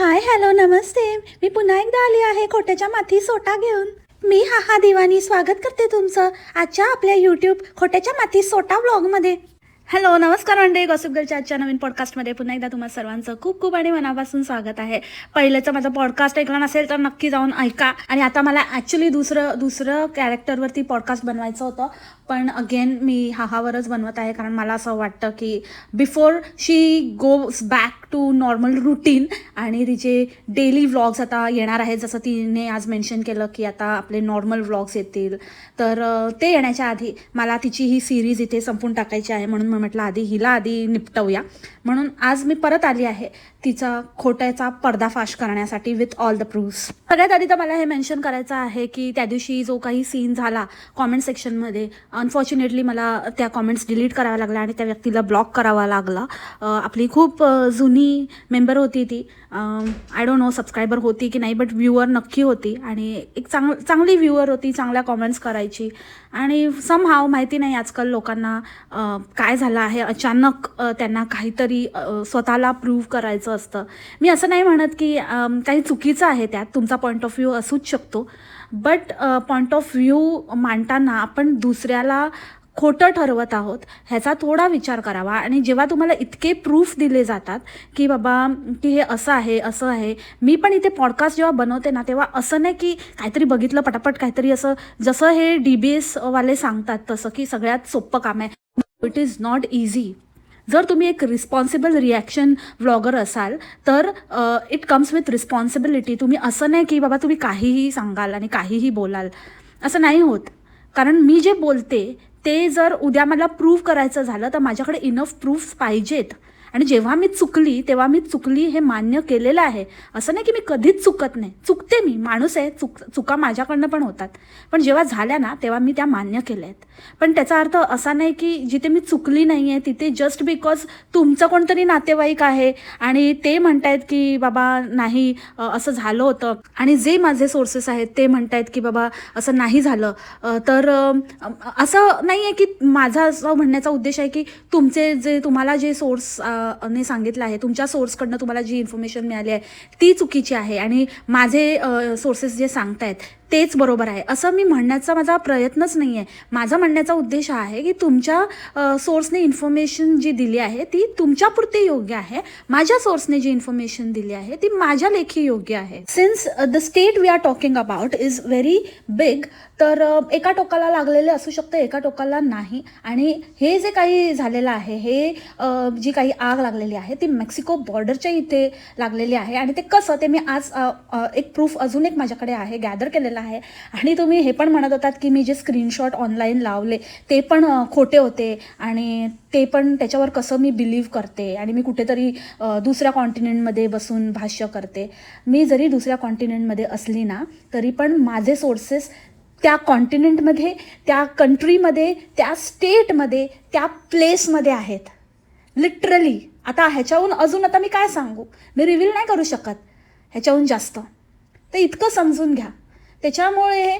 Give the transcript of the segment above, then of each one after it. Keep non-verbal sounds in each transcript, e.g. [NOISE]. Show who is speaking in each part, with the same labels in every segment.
Speaker 1: Hi hello नमस्ते. मी पुन्हा एकदा आली आहे खोट्याच्या माथी सोटा घेऊन. मी हा हा दिवानी स्वागत करते तुमचं आजच्या आपल्या यूट्यूब खोट्याच्या माथी सोटा व्लॉगमध्ये हॅलो नमस्कार मंडळी. गॉसिप गर्लच्या आजच्या नवीन पॉडकास्टमध्ये पुन्हा एकदा तुम्हाला सर्वांचं खूप खूप आणि मनापासून स्वागत आहे. पहिल्याचं माझं पॉडकास्ट ऐकला नसेल तर नक्की जाऊन ऐका. आणि आता मला ॲक्च्युली दुसरं दुसरं कॅरेक्टरवरती पॉडकास्ट बनवायचं होतं. पण अगेन मी हाहावरच बनवत आहे. कारण मला असं वाटतं की before she goes back to normal routine आणि तिचे डेली व्लॉग्स आता येणार आहेत. जसं तिने आज मेन्शन केलं की आता आपले नॉर्मल व्लॉग्स येतील. तर ते येण्याच्या आधी मला तिची ही सिरीज इथे संपून टाकायची आहे म्हणून म्हटलं आधी हिला आधी निपटवूया. म्हणून आज मी परत आली आहे तिचा खोट्याचा पर्दाफाश करण्यासाठी विथ ऑल द प्रूफ्स सगळ्यात आधी तर मला हे मेन्शन करायचं आहे की त्या दिवशी जो काही सीन झाला कॉमेंट सेक्शनमध्ये अनफॉर्च्युनेटली मला त्या कॉमेंट्स डिलीट कराव्या लागल्या आणि त्या व्यक्तीला ब्लॉक करावा लागला. आपली खूप जुनी मेंबर होती ती. आय डोंट नो सबस्क्रायबर होती की नाही बट व्ह्युअर नक्की होती आणि एक चांग चांगली व्ह्युअर होती चांगल्या कॉमेंट्स करायची. आणि सम हाव माहिती नाही आजकाल लोकांना काय झालं आहे. अचानक त्यांना काहीतरी काहीतरी स्वतःला प्रूव्ह करायचं असतं. मी असं नाही म्हणत की काही चुकीचं आहे त्यात तुमचा पॉईंट ऑफ व्ह्यू असूच शकतो. बट पॉईंट ऑफ व्ह्यू मांडताना आपण दुसऱ्याला खोटं ठरवत आहोत ह्याचा थोडा विचार करावा. आणि जेव्हा तुम्हाला इतके प्रूफ दिले जातात की बाबा की हे असं आहे असं आहे मी पण इथे पॉडकास्ट जेव्हा बनवते ना तेव्हा असं नाही की काहीतरी बघितलं पटापट काहीतरी असं जसं हे डी बी एसवाले सांगतात तसं की सगळ्यात सोपं काम आहे. इट इज नॉट इझी जर तुम्ही एक रिस्पॉन्सिबल रिॲक्शन व्लॉगर असाल तर इट कम्स विथ रिस्पॉन्सिबिलिटी तुम्ही असं नाही की बाबा तुम्ही काहीही सांगाल आणि काहीही बोलाल. असं नाही होत. कारण मी जे बोलते ते जर उद्या मला प्रूव्ह करायचं झालं तर माझ्याकडे इनफ प्रूफ्स पाहिजेत. आणि जेव्हा मी चुकली तेव्हा मी चुकली हे मान्य केलेलं आहे. असं नाही की मी कधीच चुकत नाही. चुकते मी. माणूस आहे. चुक चुका माझ्याकडनं पण होतात. पण जेव्हा झाल्या ना तेव्हा मी त्या मान्य केल्या आहेत पण त्याचा अर्थ असा नाही की जिथे मी चुकली नाही आहे तिथे जस्ट बिकॉज तुमचं कोणतरी नातेवाईक आहे आणि ते म्हणतायत की बाबा नाही असं झालं होतं. आणि जे माझे सोर्सेस आहेत ते म्हणतायत की बाबा असं नाही झालं. तर असं नाही आहे की माझा असं म्हणण्याचा उद्देश आहे की तुमचे जे तुम्हाला जे सोर्स ने सांगितलं आहे. तुमच्या सोर्सकडनं तुम्हाला जी इन्फॉर्मेशन मिळाली आहे ती चुकीची आहे. आणि माझे सोर्सेस जे सांगतायत तेच बरोबर आहे. असं मी म्हणण्याचा माझा प्रयत्नच नाही आहे. माझा म्हणण्याचा उद्देश हा आहे की तुमच्या सोर्सने इन्फॉर्मेशन जी दिली आहे ती तुमच्यापुरती योग्य आहे. माझ्या सोर्सने जी इन्फॉर्मेशन दिली आहे ती माझ्या लेखी योग्य आहे. Since the state we are talking about is very big तर एका टोकाला लागलेले असू शकतं एका टोकाला नाही. आणि हे जे काही झालेलं आहे हे जी काही आग लागलेली आहे ती मेक्सिको बॉर्डरच्या इथे लागलेली आहे. आणि ते कसं ते मी आज एक प्रूफ अजून एक माझ्याकडे आहे गॅदर केलेलं आहे. आणि तुम्ही हे पण म्हणत होतात की मी जे स्क्रीनशॉट ऑनलाईन लावले ते पण खोटे होते आणि ते पण त्याच्यावर कसं मी बिलीव्ह करते आणि मी कुठेतरी दुसऱ्या कॉन्टिनेंटमध्ये बसून भाष्य करते. मी जरी दुसऱ्या कॉन्टिनेंटमध्ये असली ना तरी पण माझे सोर्सेस त्या कॉन्टिनेंटमध्ये त्या कंट्रीमध्ये त्या स्टेटमध्ये त्या प्लेसमध्ये आहेत. लिटरली आता ह्याच्याहून अजून आता मी काय सांगू? मी रिव्हील नाही करू शकत. ह्याच्याहून जास्त. तर इतकं समजून घ्या. त्याच्यामुळे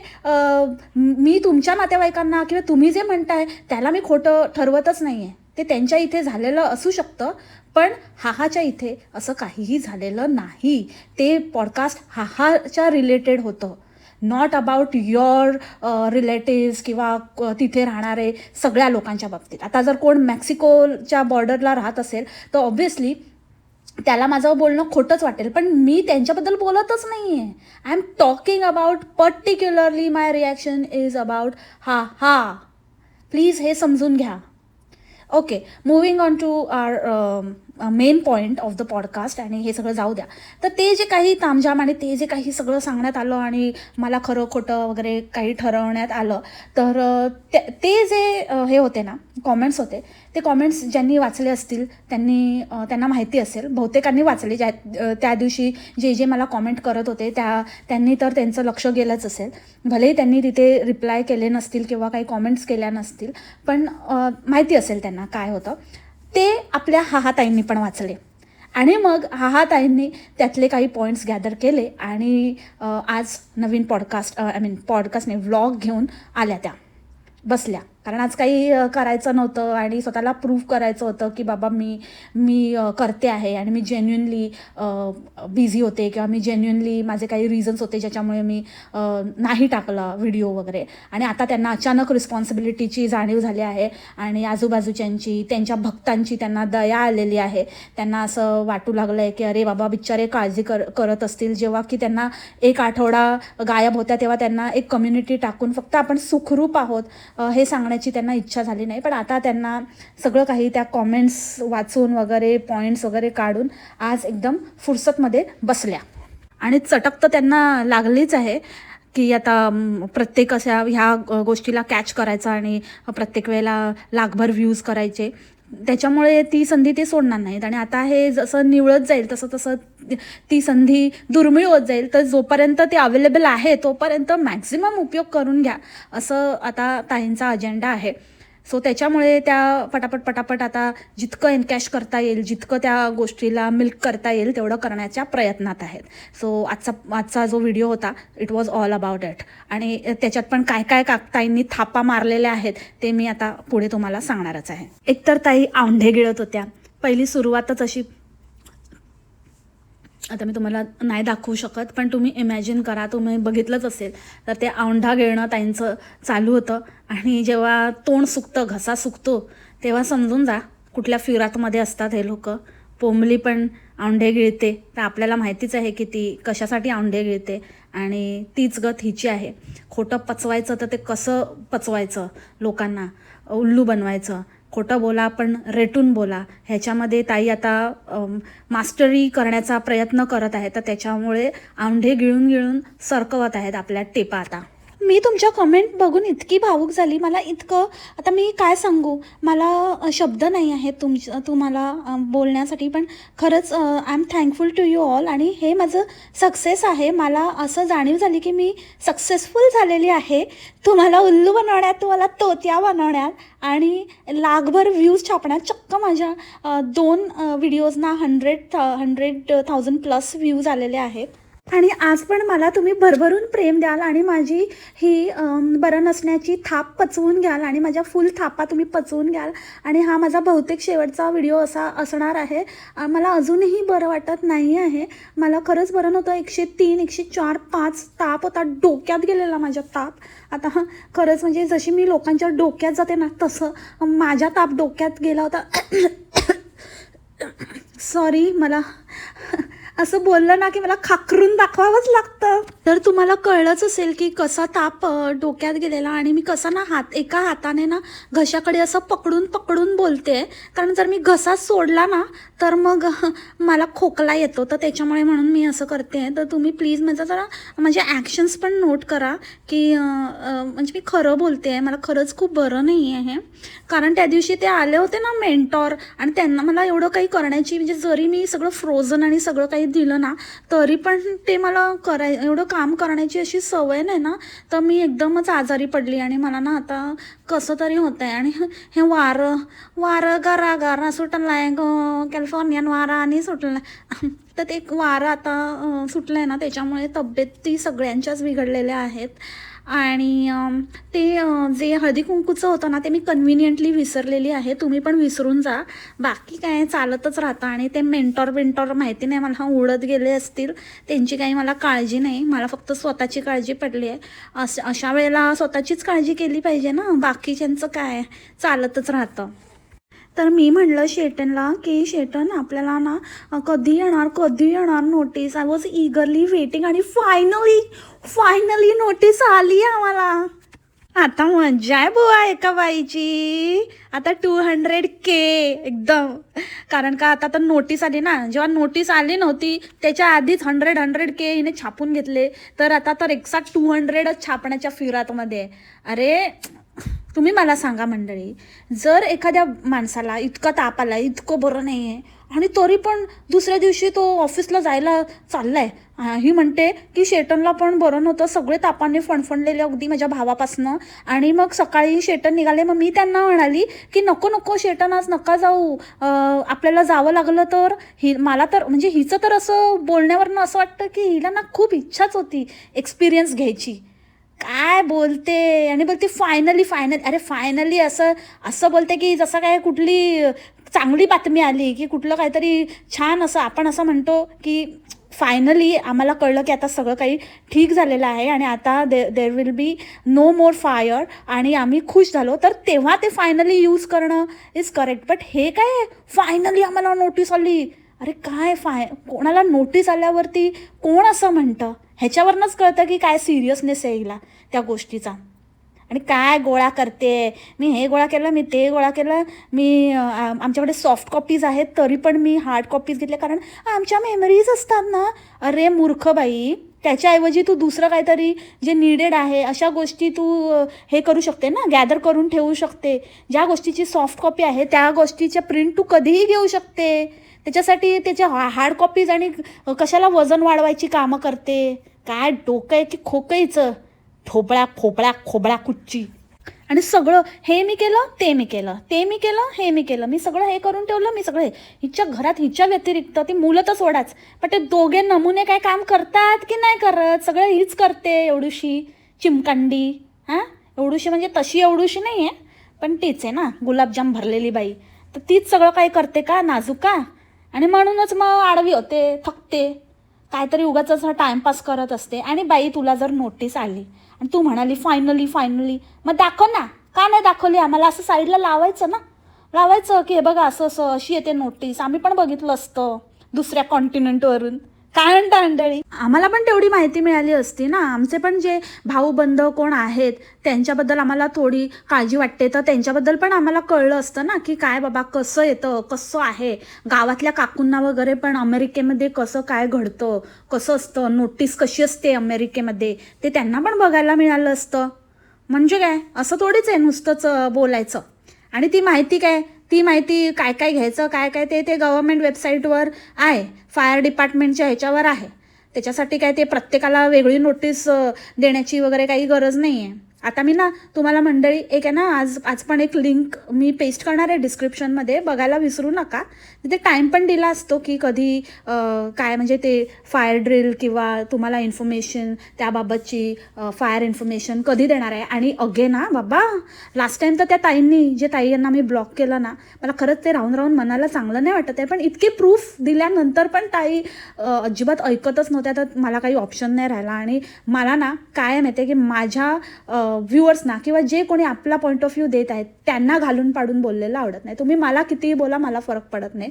Speaker 1: मी तुमच्या नातेवाईकांना किंवा तुम्ही जे म्हणताय त्याला मी खोटं ठरवतच नाही आहे ते त्यांच्या इथे झालेलं असू शकतं पण हाहाच्या इथे असं काहीही झालेलं नाही. ते पॉडकास्ट हाहाच्या रिलेटेड होतं. नॉट अबाउट युअर रिलेटिव्स किंवा तिथे राहणारे सगळ्या लोकांच्या बाबतीत. आता जर कोण मेक्सिकोच्या बॉर्डरला राहत असेल तर ऑब्व्हियसली त्याला माझं बोलणं खोटंच वाटेल पण मी त्यांच्याबद्दल बोलतच नाही आहे I am talking about particularly my reaction is about हा हा. प्लीज हे समजून घ्या. Okay moving on to our main point of the podcast आणि हे सगळं जाऊ द्या. तर ते जे काही तामझाम आणि ते जे काही सगळं सांगण्यात आलं आणि मला खरं खोटं वगैरे काही ठरवण्यात आलं तर ते ते जे हे होते ना कॉमेंट्स होते ते कॉमेंट्स ज्यांनी वाचले असतील त्यांनी त्यांना माहिती असेल. बहुतेकांनी वाचले ज्या त्या दिवशी जे जे मला कॉमेंट करत होते त्या त्यांनी तर त्यांचं लक्ष गेलंच असेल. भलेही त्यांनी तिथे रिप्लाय केले नसतील किंवा काही कॉमेंट्स केल्या नसतील पण माहिती असेल त्यांना काय होतं. ते आपल्या हाहाताईंनी पण वाचले. आणि मग हाहाताईंनी त्यातले काही पॉईंट्स गॅदर केले आणि आज नवीन पॉडकास्ट आय मीन पॉडकास्टने व्लॉग घेऊन आल्या त्या. बसल्या. कारण आज काही करायचं नव्हतं आणि स्वतःला प्रूव्ह करायचं होतं की बाबा मी मी करते आहे आणि मी जेन्युनली बिझी होते किंवा मी जेन्युनली माझे काही रिझन्स होते ज्याच्यामुळे मी नाही टाकलं व्हिडिओ वगैरे. आणि आता त्यांना अचानक रिस्पॉन्सिबिलिटीची जाणीव झाली आहे आणि आजूबाजूच्यांची त्यांच्या भक्तांची त्यांना दया आलेली आहे. त्यांना असं वाटू लागलं आहे की अरे बाबा बिचारे काळजी कर करत असतील. जेव्हा की त्यांना एक आठवडा गायब होत्या तेव्हा त्यांना एक कम्युनिटी टाकून फक्त आपण सुखरूप आहोत हे सांगण्याची त्यांना इच्छा झाली नाही. पण आता त्यांना सगळं काही त्या कॉमेंट्स वाचून वगैरे पॉईंट्स वगैरे काढून आज एकदम फुरसतमध्ये बसल्या. आणि चटक तर त्यांना लागलीच आहे की आता प्रत्येक अशा ह्या गोष्टीला कॅच करायचा आणि प्रत्येक वेळेला लाखभर व्ह्यूज करायचे. त्याच्यामुळे ती संधी ते सोडणार नाहीत. आणि आता हे जसं निवळत जाईल तसं तसं ती- संधी दुर्मिळ होत जाईल. तर जोपर्यंत ते अवेलेबल आहे तोपर्यंत मॅक्झिमम उपयोग करून घ्या असं आता ताईंचा अजेंडा आहे. सो त्याच्यामुळे त्या पटापट पटापट आता जितकं एनकॅश करता येईल जितकं त्या गोष्टीला मिल्क करता येईल तेवढं करण्याच्या प्रयत्नात आहेत. सो आजचा आजचा जो व्हिडिओ होता it was all about it आणि त्याच्यात पण काय काय काकताईंनी थापा मारलेल्या आहेत ते मी आता पुढे तुम्हाला सांगणारच आहे. एकतर ताई औंढे गिळत होत्या. पहिली सुरुवातच अशी आता मी तुम्हाला नाही दाखवू शकत पण तुम्ही इमॅजिन करा तुम्ही बघितलंच असेल तर ते औंढा गिळणं ताईंचं चालू होतं. आणि जेव्हा तोंड सुकतं घसा सुकतो तेव्हा समजून जा कुठल्या फिरातमध्ये असतात हे लोक. पोंबली पण औंढे गिळते तर आपल्याला माहितीच आहे की ती कशासाठी औंढे गिळते. आणि तीच गत हिची आहे. खोटं पचवायचं तर ते कसं पचवायचं लोकांना? उल्लू बनवायचं. खोटं बोला पण रेटून बोला. ह्याच्यामध्ये ताई आता मास्टरी करण्याचा प्रयत्न करत आहे तर त्याच्यामुळे औंढे गिळून गिळून सरकवत आहेत आपल्या टेपा आता. मी तुमच्या कमेंट बघून इतकी भावूक झाली. मला इतकं आता मी काय सांगू? मला शब्द नाही आहेत तुम तुम्हाला बोलण्यासाठी पण खरंच I am thankful to you all आणि हे माझं सक्सेस आहे. मला असं जाणीव झाली की मी सक्सेसफुल झालेली आहे. तुम्हाला उल्लू बनवण्यात तुम्हाला तोत्या बनवण्यात आणि लाखभर व्ह्यूज छापण्यात चक्क माझ्या दोन व्हिडिओजना hundred hundred thousand plus views आलेले आहेत. आणि आज पण मला तुम्ही भरभरून प्रेम द्याल आणि माझी ही बरं नसण्याची थाप पचवून घ्याल आणि माझ्या फुल थापा तुम्ही पचवून घ्याल आणि हा माझा बहुतेक शेवटचा व्हिडिओ असा असणार आहे. मला अजूनही बरं वाटत नाही आहे. मला खरंच बरं नव्हतं. एकशे तीन एकशे चार पाच ताप होता. डोक्यात गेलेला माझ्या ताप. आता खरंच म्हणजे जशी मी लोकांच्या डोक्यात जाते ना तसं माझ्या ताप डोक्यात गेला होता. [COUGHS] [COUGHS] [COUGHS] सॉरी मला असं बोललं ना की मला खाकरून दाखवावंच लागतं. तर तुम्हाला कळलंच असेल की कसा ताप डोक्यात गेलेला आणि मी कसा ना हात एका हाताने ना घशाकडे असं पकडून पकडून बोलते. कारण जर मी घसा सोडला ना तर मग मला खोकला येतो. तर त्याच्यामुळे म्हणून मी असं करते. तर तुम्ही प्लीज माझं जरा माझे ॲक्शन्स पण नोट करा की म्हणजे मी खरं बोलते. मला खरंच खूप बरं नाही आहे कारण त्या दिवशी ते आले होते ना मेंटॉर आणि त्यांना मला एवढं काही करण्याची म्हणजे जरी मी सगळं फ्रोझन आणि सगळं काही दिलं ना तरी पण ते मला कराय एवढं काम करण्याची अशी सवय नाही ना तर मी एकदमच आजारी पडली आणि मला ना आता कसं तरी होतं आहे आणि हे वारं वारं गारा गारा सुटलं आहे ग कॅलिफोर्नियन वारा आणि सुटलं तर ते वारं आता सुटलं आहे ना त्याच्यामुळे तब्येती सगळ्यांच्याच बिघडलेल्या आहेत. आणि ते जे हळदी कुंकूचं होतं ना ते मी कन्व्हिनियंटली विसरलेली आहे. तुम्ही पण विसरून जा. बाकी काय चालतच राहतं आणि ते मेंटॉर बेंटॉर माहिती नाही मला उडत गेले असतील. त्यांची काही मला काळजी नाही. मला फक्त स्वतःची काळजी पडली आहे. अश अशा वेळेला स्वतःचीच काळजी केली पाहिजे ना. बाकीच्यांचं काय चालतच राहतं. तर मी म्हणलं शेटनला की शेटन आपल्याला ना कधी येणार कधी येणार notice I was eagerly waiting आणि फायनली फायनली नोटीस आली आम्हाला. आता मजा आहे बुवा एका बाईची. आता टू हंड्रेड के एकदम. कारण का आता तर नोटीस आली ना. जेव्हा नोटीस आली नव्हती त्याच्या आधीच हंड्रेड हंड्रेड के हिने छापून घेतले. तर आता तर एक्झॅक्ट टू हंड्रेडच छापण्याच्या फिरातमध्ये आहे. अरे तुम्ही मला सांगा मंडळी जर एखाद्या माणसाला इतका ताप आला इतकं बरं नाही आहे आणि तरी पण दुसऱ्या दिवशी तो ऑफिसला जायला चाललाय ही म्हणते की शेटनला पण बरं नव्हतं सगळे तापाने फणफणलेले अगदी माझ्या भावापासनं आणि मग सकाळी शेटन निघाले मग मी त्यांना म्हणाली की नको नको शेटन आज नका जाऊ आपल्याला जावं लागलं तर ही मला तर म्हणजे हिचं तर असं बोलण्यावरनं असं वाटतं की हिला ना खूप इच्छाच होती एक्सपिरियन्स घ्यायची. काय बोलते? आणि बोलते फायनली फायनल अरे फायनली असं असं बोलते की जसं काय कुठली चांगली बातमी आली की कुठलं काहीतरी छान असं आपण असं म्हणतो की फायनली आम्हाला कळलं की आता सगळं काही ठीक झालेलं आहे आणि आता they there will be no more fire आणि आम्ही खुश झालो. तर तेव्हा ते फायनली यूज करणं इज करेक्ट बट हे काय? फायनली आम्हाला नोटीस आली. अरे काय? फाय कोणाला नोटीस आल्यावरती कोण असं म्हणतं? ह्याच्यावरनंच कळतं की काय सिरियसनेस आहे हिला त्या गोष्टीचा. आणि काय गोळा करते मी हे गोळा केलं मी ते गोळा केलं मी आमच्याकडे सॉफ्ट कॉपीज आहेत तरी पण मी हार्ड कॉपीज घेतल्या कारण आमच्या मेमरीज असतात ना अरे मूर्ख बाई त्याच्याऐवजी तू दुसरं काहीतरी जे निडेड आहे अशा गोष्टी तू हे करू शकते ना गॅदर करून ठेवू शकते. ज्या गोष्टीची सॉफ्ट कॉपी आहे त्या गोष्टीच्या प्रिंट तू कधीही घेऊ शकते. त्याच्यासाठी त्याच्या हार्ड कॉपीज आणि कशाला वजन वाढवायची कामं करते? काय डोकं आहे की खोकईचं? ठोबळा खोबळा खोबळा कुच्ची. आणि सगळं हे मी केलं ते मी केलं ते मी केलं हे मी केलं. मी सगळं हे करून ठेवलं मी सगळं हे. हिच्या घरात हिच्या व्यतिरिक्त ती मुलं तर सोडाच पण ते दोघे नमुने काय काम करतात की नाही करत? सगळं हीच करते एवढीशी. चिमकांडी हां? एवढूशी म्हणजे तशी एवढूशी नाही आहे पण तीच आहे ना गुलाबजाम भरलेली बाई. तर तीच सगळं काय करते का? नाजुका आणि म्हणूनच मग आडवी होते थकते. काहीतरी उगाच असं टाइमपास करत असते. आणि बाई तुला जर नोटीस आली आणि तू म्हणाली फायनली फायनली मग दाखव ना. का नाही दाखवली? आम्हाला असं साईडला लावायचं ना. लावायचं की हे बघा असं असं अशी येते नोटीस आम्ही पण बघितलं असतं दुसऱ्या कॉन्टिनेंटवरून काय म्हणता मंडळी? आम्हाला पण तेवढी माहिती मिळाली असती ना. आमचे पण जे भाऊ बंध कोण आहेत त्यांच्याबद्दल आम्हाला थोडी काळजी वाटते. तर त्यांच्याबद्दल पण आम्हाला कळलं असतं ना की काय बाबा कसं येतं कसं आहे. गावातल्या काकूंना वगैरे पण अमेरिकेमध्ये कसं काय घडतं कसं असतं नोटीस कशी असते अमेरिकेमध्ये ते त्यांना पण बघायला मिळालं असतं. म्हणजे काय असं थोडीच आहे नुसतंच बोलायचं. आणि ती माहिती काय ती माहिती काय काय घ्यायचं काय काय ते ते गव्हर्मेंट वेबसाईटवर आहे. फायर डिपार्टमेंटच्या ह्याच्यावर आहे. त्याच्यासाठी काय ते प्रत्येकाला वेगळी नोटीस देण्याची वगैरे काही गरज नाही आहे आता मी ना तुम्हाला मंडळी एक आहे ना आज आज पण एक लिंक मी पेस्ट करणार आहे डिस्क्रिप्शनमध्ये बघायला विसरू नका. तिथे टाईम पण दिला असतो की कधी काय म्हणजे ते फायर ड्रिल किंवा तुम्हाला इन्फॉर्मेशन त्याबाबतची फायर इन्फॉर्मेशन कधी देणार आहे. आणि अगे ना बाबा लास्ट टाईम तर त्या ताईंनी जे ताई यांना मी ब्लॉक केलं ना मला खरंच ते राहून राहून मनाला चांगलं नाही वाटत आहे. पण इतके प्रूफ दिल्यानंतर पण ताई अजिबात ऐकतच नव्हत्या. तर मला काही ऑप्शन नाही राहिला. आणि मला ना काय माहिती आहे की माझ्या व्ह्युअर्सना किंवा जे कोणी आपला पॉईंट ऑफ व्ह्यू देत आहेत त्यांना घालून पाडून बोललेलं आवडत नाही. तुम्ही मला कितीही बोला मला फरक पडत नाही.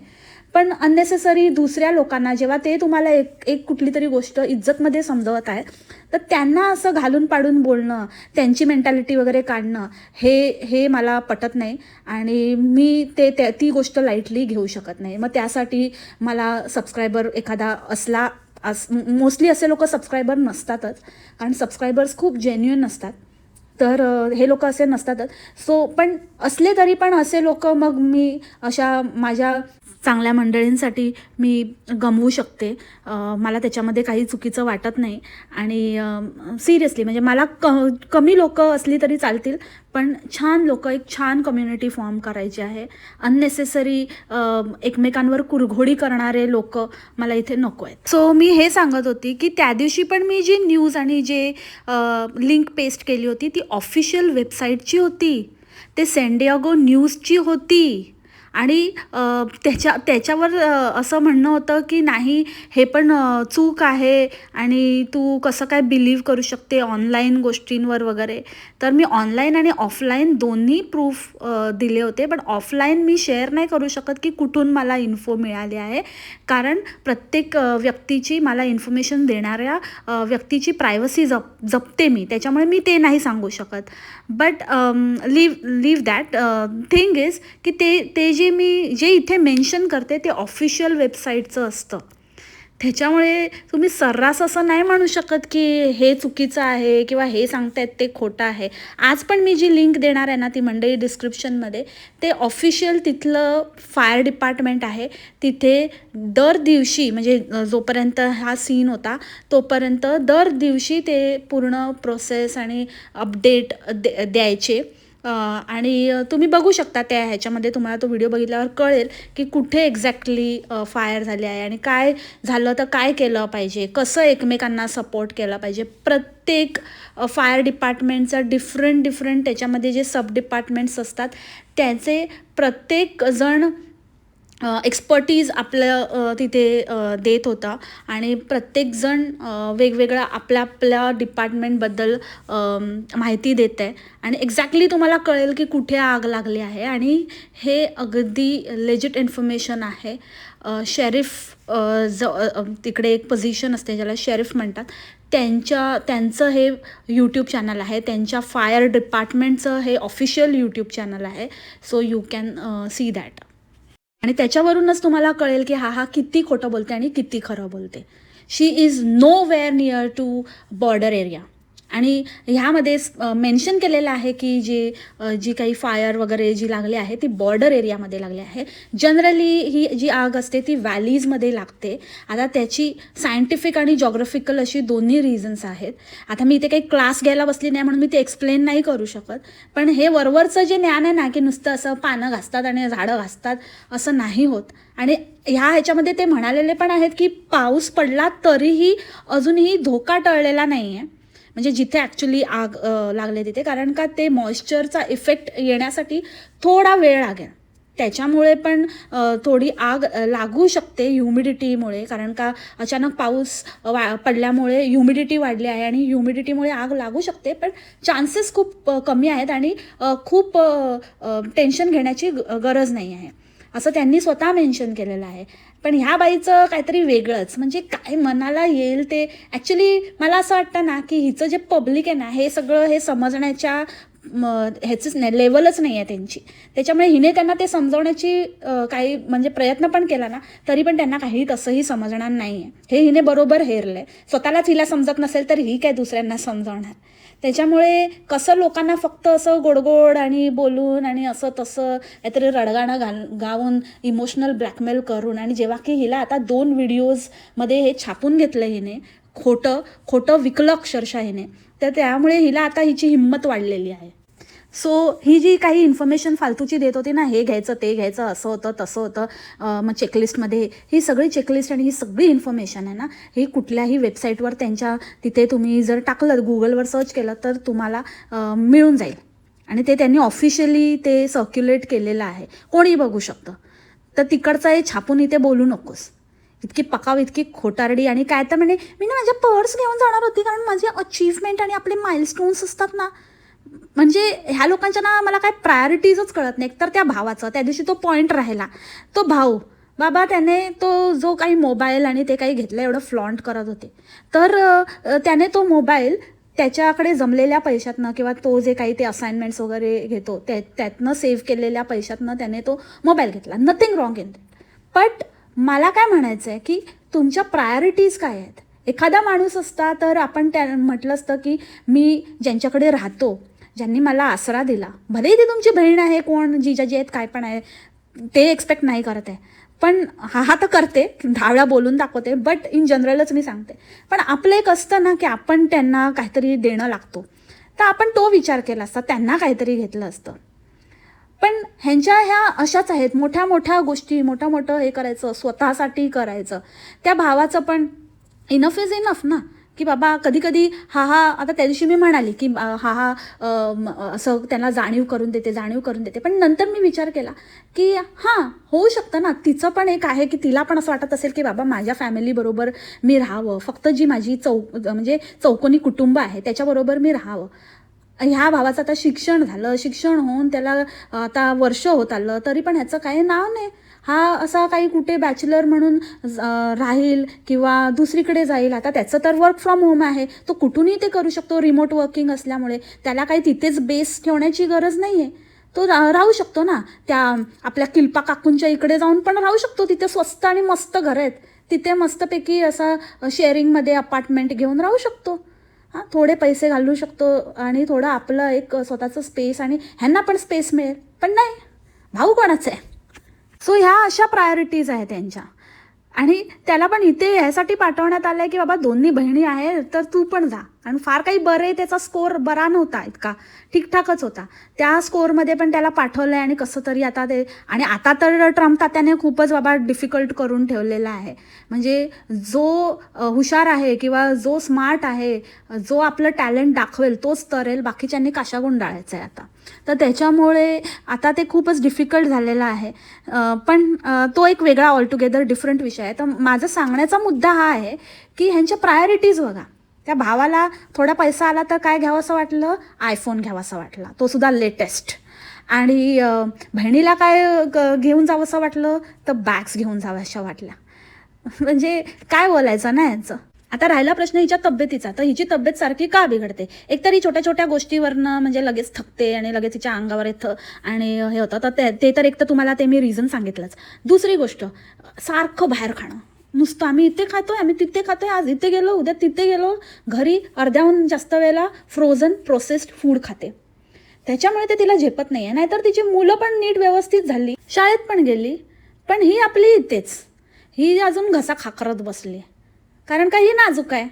Speaker 1: पण अननेसेसरी दुसऱ्या लोकांना जेव्हा ते तुम्हाला एक एक कुठली तरी गोष्ट इज्जतमध्ये समजवत आहे तर त्यांना असं घालून पाडून बोलणं त्यांची मेंटॅलिटी वगैरे काढणं हे हे मला पटत नाही. आणि मी ते त्या ती गोष्ट लाईटली घेऊ शकत नाही. मग त्यासाठी मला सबस्क्रायबर एखादा असला अस मोस्टली असे लोक सबस्क्रायबर नसतातच. कारण सबस्क्रायबर्स खूप जेन्युइन असतात तर हे लोक असे नसतातच. सो पण असले तरी पण असे लोक मग मी अशा माझ्या चांगल्या मंडळींसाठी मी गमवू शकते. मला त्याच्यामध्ये काही चुकीचं वाटत नाही. आणि सिरियसली म्हणजे मला क कमी लोकं असली तरी चालतील पण छान लोक एक छान कम्युनिटी फॉर्म करायची आहे. अननेसेसरी एकमेकांवर कुरघोडी करणारे लोक मला इथे नको आहेत. सो मी हे सांगत होती की त्या दिवशी पण मी जी न्यूज आणि जे लिंक पेस्ट केली होती ती ऑफिशियल वेबसाईटची होती. ते सेंडियागो न्यूजची होती. आणि त्याच्या त्याच्यावर असं म्हणणं होतं की नाही हे पण चूक आहे आणि तू कसं काय बिलीव्ह करू शकते ऑनलाईन गोष्टींवर वगैरे. तर मी ऑनलाईन आणि ऑफलाईन दोन्ही प्रूफ दिले होते. पण ऑफलाईन मी शेअर नाही करू शकत की कुठून मला इन्फो मिळाली आहे. कारण प्रत्येक व्यक्तीची मला इन्फॉर्मेशन देणाऱ्या व्यक्तीची प्रायव्हसी जप जपते मी. त्याच्यामुळे मी ते नाही सांगू शकत. But leave leave that thing is की ते ते जे मी जे इथे मेन्शन करते ते ऑफिशियल वेबसाईटचं असतं. त्याच्यामुळे तुम्ही सर्रास असं नाही म्हणू शकत की हे चुकीचं आहे किंवा हे सांगतायत ते खोटं आहे. आज पण मी जी लिंक देणार आहे ना ती मंडळी डिस्क्रिप्शनमध्ये ते ऑफिशियल तिथलं फायर डिपार्टमेंट आहे. तिथे दर दिवशी म्हणजे जोपर्यंत हा सीन होता तोपर्यंत दर दिवशी ते पूर्ण प्रोसेस आणि अपडेट दे द्यायचे. आणि तुम्ही बघू शकता त्या ह्याच्यामध्ये तुम्हाला तो व्हिडिओ बघितल्यावर कळेल की कुठे एक्झॅक्टली फायर झाले आहे आणि काय झालं तर काय केलं पाहिजे कसं एकमेकांना सपोर्ट केला पाहिजे. प्रत्येक फायर डिपार्टमेंटचं डिफरंट डिफरंट त्याच्यामध्ये जे सब डिपार्टमेंट्स असतात त्याचे प्रत्येक जण एक्सपर्टीज आपल्या तिथे देत होता. आणि प्रत्येकजण अ, वेगवेगळ्या आपल्या आपल्या डिपार्टमेंटबद्दल माहिती देत आहे आणि एक्झॅक्टली तुम्हाला कळेल की कुठे आग लागली आहे. आणि हे अगदी लेजिट इन्फॉर्मेशन आहे. शेरिफ ज तिकडे एक पोझिशन असते ज्याला शेरिफ म्हणतात. त्यांच्या त्यांचं हे यूट्यूब चॅनल आहे. त्यांच्या फायर डिपार्टमेंटचं हे ऑफिशियल यूट्यूब चॅनल आहे. So you can see that आणि त्याच्यावरूनच तुम्हाला कळेल की हा हा किती खोटं बोलते आणि किती खरं बोलते. She is nowhere near to border area आणि ह्यामध्ये मेन्शन केलेलं आहे की जे जी काही फायर वगैरे जी लागली आहे ती बॉर्डर एरियामध्ये लागली आहे. जनरली ही जी आग असते ती व्हॅलीजमध्ये लागते. आता त्याची सायंटिफिक आणि जॉग्रफिकल अशी दोन्ही रिझन्स आहेत. आता मी इथे काही क्लास घ्यायला बसली नाही म्हणून मी ते एक्सप्लेन नाही करू शकत. पण हे वरवरचं जे ज्ञान आहे ना की नुसतं असं पानं घासतात आणि झाडं घासतात असं नाही होत. आणि ह्या ह्याच्यामध्ये ते म्हणालेले पण आहेत की पाऊस पडला तरीही अजूनही धोका टळलेला नाही आहे म्हणजे जिथे ॲक्च्युली आग लागले तिथे. कारण का ते मॉइश्चरचा इफेक्ट येण्यासाठी थोडा वेळ लागेल. त्याच्यामुळे पण थोडी आग लागू शकते ह्युमिडिटीमुळे कारण का अचानक पाऊस वा पडल्यामुळे ह्युमिडिटी वाढली आहे आणि ह्युमिडिटीमुळे आग लागू शकते. पण चान्सेस खूप कमी आहेत आणि खूप टेन्शन घेण्याची ग- गरज नाही आहे. असं त्यांनी स्वतः मेन्शन केलेलं आहे. पण ह्या बाईचं काहीतरी वेगळंच. म्हणजे काय मनाला येईल ते? ॲक्च्युली मला असं वाटतं ना की हिचं जे पब्लिक आहे ना हे सगळं हे समजण्याच्या ह्याचीच ह्याचंच नाही लेवलच नाही आहे त्यांची. त्याच्यामुळे हिने त्यांना ते समजवण्याची काही म्हणजे प्रयत्न पण केला ना तरी पण त्यांना काही तसंही समजणार नाही आहे हे हिने बरोबर हेरलं आहे स्वतःलाच हिला समजत नसेल तर ही काय दुसऱ्यांना समजवणार? त्याच्यामुळे कसं लोकांना फक्त असं गोडगोड आणि बोलून आणि असं तसं काहीतरी रडगाणं घाल गाऊन इमोशनल ब्लॅकमेल करून आणि जेव्हा की हिला आता दोन व्हिडिओजमध्ये हे छापून घेतलं हिने खोटं खोटं विकलं अक्षरशः हिने तर त्यामुळे हिला आता हिची हिंमत वाढलेली आहे. सो ही जी काही इन्फॉर्मेशन फालतूची देत होती ना हे घ्यायचं ते घ्यायचं असं होतं तसं होतं मग चेकलिस्टमध्ये ही सगळी चेकलिस्ट आणि ही सगळी इन्फॉर्मेशन आहे ना ही कुठल्याही वेबसाईटवर त्यांच्या तिथे तुम्ही जर टाकलं गुगलवर सर्च केलं तर तुम्हाला मिळून जाईल. आणि ते त्यांनी ऑफिशियली ते सर्क्युलेट केलेलं आहे. कोणी बघू शकतं. तर तिकडचं हे छापून इथे बोलू नकोस. इतकी पकाव इतकी खोटारडी आणि काय तर म्हणे मी ना माझ्या पर्स घेऊन जाणार होती कारण माझे अचीवमेंट आणि आपले माइलस्टोन्स असतात ना म्हणजे ह्या लोकांच्या ना मला काय प्रायोरिटीजच कळत नाही एकतर त्या भावाचं त्या दिवशी तो पॉईंट राहिला. तो भाऊ बाबा त्याने तो जो काही मोबाईल आणि ते काही घेतलं एवढं फ्लॉन्ट करत होते. तर त्याने तो मोबाईल त्याच्याकडे जमलेल्या पैशातनं किंवा तो जे काही ते असाइनमेंट्स वगैरे घेतो त्या त्यातनं सेव्ह केलेल्या पैशातनं त्याने तो मोबाईल घेतला. नथिंग रॉंग इन बट मला काय म्हणायचं आहे की तुमच्या प्रायोरिटीज काय आहेत? एखादा माणूस असता तर आपण त्या म्हटलं असतं की मी ज्यांच्याकडे राहतो ज्यांनी मला आसरा दिला. भलेही ती तुमची बहीण आहे कोण जिजाजी आहेत काय पण आहे ते एक्सपेक्ट नाही करत आहे. पण हा हा तर करते दहा वेळा बोलून दाखवते बट इन जनरलच मी सांगते. पण आपलं एक असतं ना की आपण त्यांना काहीतरी देणं लागतो. तर आपण तो विचार केला असता त्यांना काहीतरी घेतलं असतं. पण ह्यांच्या ह्या अशाच आहेत मोठ्या मोठ्या गोष्टी मोठं मोठं हे करायचं स्वतःसाठी करायचं. त्या भावाचं पण इनफ इज इनफ ना. की बाबा कधी कधी हा हा आता त्या दिवशी मी म्हणाली की हा हा असं त्यांना जाणीव करून देते जाणीव करून देते. पण नंतर मी विचार केला की हां होऊ शकतं ना. तिचं पण एक आहे की तिला पण असं वाटत असेल की बाबा माझ्या फॅमिलीबरोबर मी राहावं. फक्त जी माझी चौ म्हणजे चौकोनी कुटुंब आहे त्याच्याबरोबर मी राहावं. ह्या भावाचं आता शिक्षण झालं. शिक्षण होऊन त्याला आता वर्ष होत आलं. तरी पण ह्याचं काही नाव नाही. हा असा काही कुठे बॅचलर म्हणून राहील किंवा दुसरीकडे जाईल आता त्याचं तर वर्क फ्रॉम होम आहे. तो कुठूनही ते करू शकतो रिमोट वर्किंग असल्यामुळे. त्याला काही तिथेच बेस ठेवण्याची गरज नाही आहे तो रा राहू शकतो ना. त्या आपल्या किल्पा काकूंच्या इकडे जाऊन पण राहू शकतो. तिथे स्वस्त आणि मस्त घरं आहेत. तिथे मस्तपैकी असा शेअरिंगमध्ये अपार्टमेंट घेऊन राहू शकतो. हां थोडे पैसे घालू शकतो आणि थोडं आपलं एक स्वतःचं स्पेस आणि ह्यांना पण स्पेस मिळेल. पण नाही. भाऊ कोणाचं आहे? सो ह्या अशा प्रायोरिटीज आहेत त्यांच्या. आणि त्याला पण इथे ह्यासाठी पाठवण्यात आलं आहे की बाबा दोन्ही बहिणी आहेत तर तू पण जा. कारण फार काही बरे त्याचा स्कोअर बरा नव्हता इतका. ठीकठाकच होता. त्या स्कोअरमध्ये पण त्याला पाठवलं आहे आणि कसं तरी आता ते आणि आता तर ट्रम्प तात्याने खूपच बाबा डिफिकल्ट करून ठेवलेला आहे. म्हणजे जो हुशार आहे किंवा जो स्मार्ट आहे जो आपलं टॅलेंट दाखवेल तोच तरेल बाकीच्यांनी काशा गुंडाळायचं आहे आता? तर त्याच्यामुळे आता ते खूपच डिफिकल्ट झालेलं आहे. पण तो एक वेगळा ऑलटुगेदर डिफरंट विषय आहे. तर माझा सांगण्याचा मुद्दा हा आहे की ह्यांच्या प्रायोरिटीज बघा. त्या भावाला थोडा पैसा आला तर काय घ्यावंसं वाटलं? आयफोन घ्यावासा वाटला. तो सुद्धा लेटेस्ट आणि बहिणीला काय ग- घेऊन जावंसं वाटलं? तर बॅग्स घेऊन जाव्याशा वाटल्या. म्हणजे काय बोलायचं ना यांचं? आता राहिला प्रश्न हिच्या तब्येतीचा. तर हिची तब्येत सारखी का बिघडते? एकतर ही छोट्या छोट्या गोष्टीवरनं म्हणजे लगेच थकते आणि लगेच तिच्या अंगावर येतं आणि हे होतं. तर ते- ते तर एक तर तुम्हाला ते मी रिझन सांगितलंच. दुसरी गोष्ट सारखं बाहेर खाणं. नुसतं आम्ही इथे खातोय आम्ही तिथे खातोय आज इथे गेलो उद्या तिथे गेलो. घरी अर्ध्याहून जास्त वेळेला फ्रोझन प्रोसेस्ड फूड खाते. त्याच्यामुळे ते तिला झेपत नाही आहे नाहीतर तिची मुलं पण नीट व्यवस्थित झाली. शाळेत पण गेली. पण ही आपली इथेच. ही अजून घसा खाकरत बसली. कारण का ही नाजूक आहे.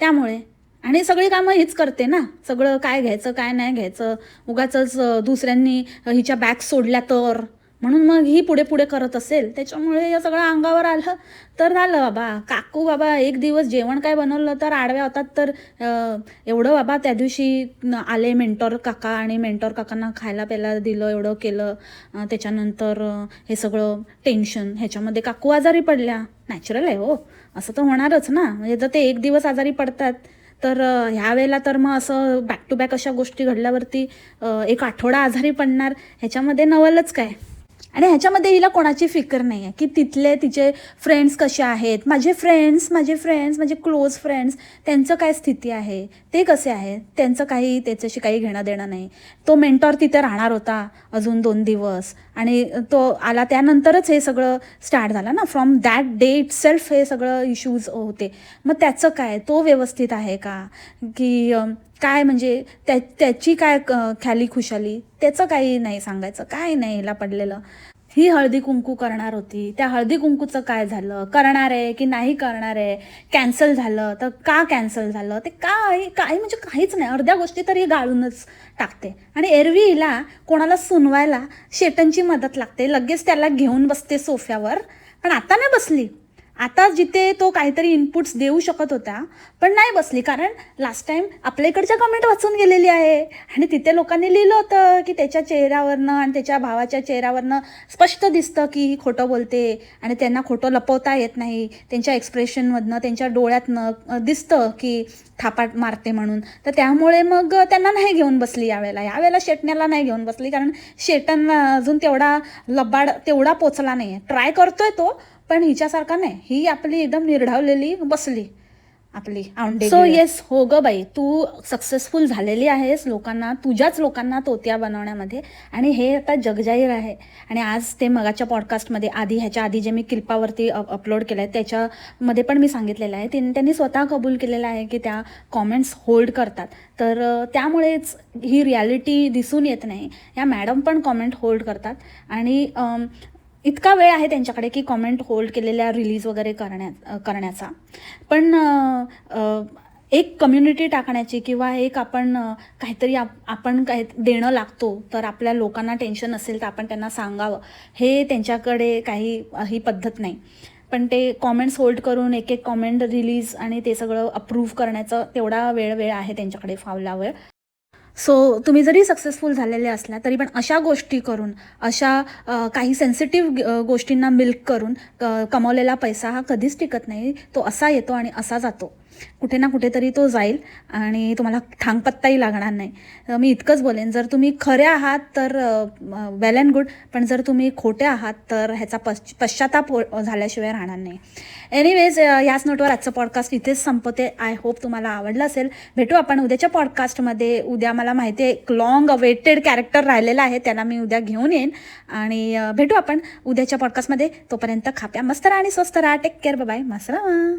Speaker 1: त्यामुळे. आणि सगळी कामं हीच करते ना. सगळं काय घ्यायचं काय नाही घ्यायचं. उगाचच दुसऱ्यांनी हिच्या बॅग सोडल्या तर. म्हणून मग ही पुढे पुढे करत असेल. त्याच्यामुळे हे सगळं अंगावर आलं तर झालं बाबा. काकू बाबा एक दिवस जेवण काय बनवलं तर आडव्या होतात तर एवढं बाबा त्या दिवशी आले मेंटॉर काका आणि मेंटॉर काकांना खायला प्यायला दिलं एवढं केलं. त्याच्यानंतर हे सगळं टेन्शन ह्याच्यामध्ये काकू आजारी पडल्या. नॅचरल आहे हो. असं तर होणारच ना. म्हणजे जर ते एक दिवस आजारी पडतात तर ह्या वेळेला तर मग असं बॅक टू बॅक अशा गोष्टी घडल्यावरती एक आठवडा आजारी पडणार. ह्याच्यामध्ये नवलच काय? आणि ह्याच्यामध्ये हिला कोणाची फिकर नाही आहे की तिथले तिचे फ्रेंड्स कसे आहेत? माझे फ्रेंड्स माझे फ्रेंड्स माझे क्लोज फ्रेंड्स त्यांचं काय स्थिती आहे? ते कसे आहेत? त्यांचं काही त्याच्याशी काही घेणं देणं नाही. तो मेंटॉर तिथे राहणार होता अजून दोन दिवस. आणि तो आला त्यानंतरच हे सगळं स्टार्ट झालं ना. From that day itself हे सगळं इश्यूज होते. मग त्याचं काय? तो व्यवस्थित आहे का? की काय म्हणजे त्या त्याची काय क- ख्याली खुशाली त्याचं काही नाही सांगायचं काय नाही हिला पडलेलं. ही हळदी कुंकू करणार होती. त्या हळदी कुंकूचं काय झालं? करणार आहे की नाही करणार आहे? कॅन्सल झालं तर का कॅन्सल झालं? ते काय काही म्हणजे काहीच नाही. अर्ध्या गोष्टी तर ही गाळूनच टाकते. आणि एरवी हिला कोणाला सुनवायला शेटनची मदत लागते. लगेच त्याला घेऊन बसते सोफ्यावर. पण आता नाही बसली. आता जिथे तो काहीतरी इनपुट्स देऊ शकत होता पण नाही बसली कारण लास्ट टाइम आपल्या इकडच्या कमेंट वाचून गेलेली आहे. आणि तिथे लोकांनी लिहिलं होतं की त्याच्या चेहऱ्यावरनं आणि त्याच्या भावाच्या चेहऱ्यावरनं स्पष्ट दिसतं की ही खोटं बोलते आणि त्यांना खोटं लपवता येत नाही. त्यांच्या एक्सप्रेशनमधनं त्यांच्या डोळ्यातनं दिसतं की थापाट मारते म्हणून. तर त्यामुळे मग त्यांना नाही घेऊन बसली यावेळेला. यावेळेला शेटण्याला नाही घेऊन बसली कारण शेटन अजून तेवढा लबाड तेवढा पोचला नाही आहे ट्राय करतोय तो पण हिच्यासारखा नाही. ही आपली एकदम निर्ढावलेली बसली. आपली सो येस हो ग बाई तू सक्सेसफुल झालेली आहेस लोकांना तुझ्याच लोकांना तोत्या बनवण्यामध्ये. आणि हे आता जगजाहीर आहे. आणि आज ते मगाच्या पॉडकास्टमध्ये आधी ह्याच्या आधी जे मी क्लिपावरती अपलोड केलं आहे त्याच्यामध्ये पण मी सांगितलेलं आहे. त्यां- त्यांनी स्वतः कबूल केलेलं आहे की त्या कॉमेंट्स होल्ड करतात. तर त्यामुळेच ही रियालिटी दिसून येत नाही. या मॅडम पण कॉमेंट होल्ड करतात. आणि इतका वेळ आहे त्यांच्याकडे की कॉमेंट होल्ड केलेल्या रिलीज वगैरे करण्या करण्याचा. पण एक कम्युनिटी टाकण्याची किंवा एक आपण काहीतरी आप आपण काही देणं लागतो तर आपल्या लोकांना टेन्शन असेल तर आपण त्यांना सांगावं. हे त्यांच्याकडे काही ही पद्धत नाही. पण ते कॉमेंट्स होल्ड करून एक एक कॉमेंट रिलीज आणि ते सगळं अप्रूव्ह करण्याचं तेवढा वेळ वेळ आहे त्यांच्याकडे फावला वेळ. सो तुम्ही जरी सक्सेसफुल झालेले असल्या तरी पण अशा गोष्टी करून अशा काही सेन्सिटिव्ह गोष्टींना मिल्क करून क- कमवलेला पैसा हा कधीच टिकत नाही. तो असा येतो आणि असा जातो. कुठे ना कुठेतरी तो जाईल आणि तुम्हाला ठांगपत्ताही लागणार नाही. मी इतकंच बोलेन जर तुम्ही खरे आहात तर वेल अँड गुड पण जर तुम्ही खोटे आहात तर ह्याचा पश्च पश्चाताप हो-, झाल्याशिवाय राहणार नाही. एनिवेज याच नोटवर आजचं पॉडकास्ट इथेच संपते. आय होप तुम्हाला आवडलं असेल. भेटू आपण उद्याच्या पॉडकास्टमध्ये उद्या मला माहिती आहे एक लॉंग अवेटेड कॅरेक्टर राहिलेला आहे त्याला मी उद्या घेऊन येईन. आणि भेटू आपण उद्याच्या पॉडकास्टमध्ये तोपर्यंत खाप्या मस्त राहा आणि स्वस्त राहा. टेक केअर बाय मस्त राहा.